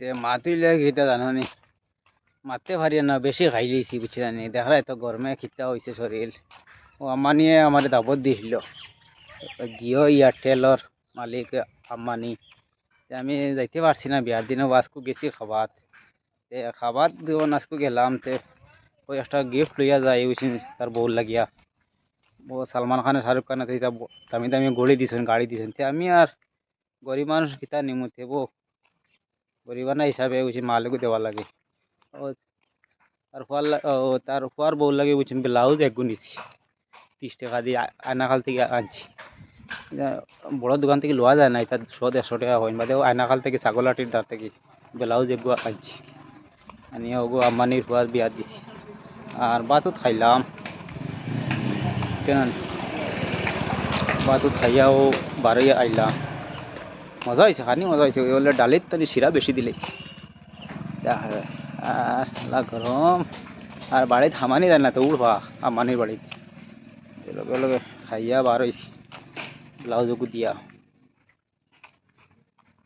তে মাতিলে কিতা জানি মারতে পারি না বেশি খাই লিয়েছি বুঝছি জানি দেখা তো গরমে খিতা হয়েছে শরীর ও আম্মানিয়ে আমার দাবত দিছিল জিও এয়ারটেলর মালিক আম্মানি আমি যাইতে পারছি না বিয়ার দিনে আজকু গেছি খাবাত। তে খাবাত যখন আজকু গেলাম, তে ওই একটা গিফট লইয়া যাই বুঝছি তার বউর লাগিয়া। ও সালমান খানের শাহরুখ এটা দামি দামি গড়ি দিছেন গাড়ি দিছেন তে আমি আর গরিব মানুষ কিতা নিমু তে বউ গরিবানা হিসাবে বুঝি মালিকও দেওয়া লাগে। ও, তার ফুয়ার লা- ও, তার ফুয়ার বউর লাগে বুঝছি ব্লাউজ একগু নিছি তিরিশ টাকা দিয়ে আয়নাখাল থেকে আনছি। বড় দোকান থেকে লওয়া যায় না এটা দুশো দেড়শো টাকা হয়। বাদে আয়নাখাল থেকে ছাগলাটির দাঁত থেকে ব্লাউজ একগু আনছি। আনিয়ে ওগু আম্মানির ফুয়ার বিয়া দিছি। আর বাতুত খাইলাম। কেন? বাতুত খাইয়াও বারোই আইলাম। মজা হয়েছে খানি মজা হয়েছে। ওই বলে ডালির তো শিরা বেশি দিলেছি আর গরম। আর বাড়িতে হামানি যায় না তো উড়বা আমানির বাড়িতে। লগে লগে খাইয়া বার হয়েছি। ব্লাউজকু দিয়া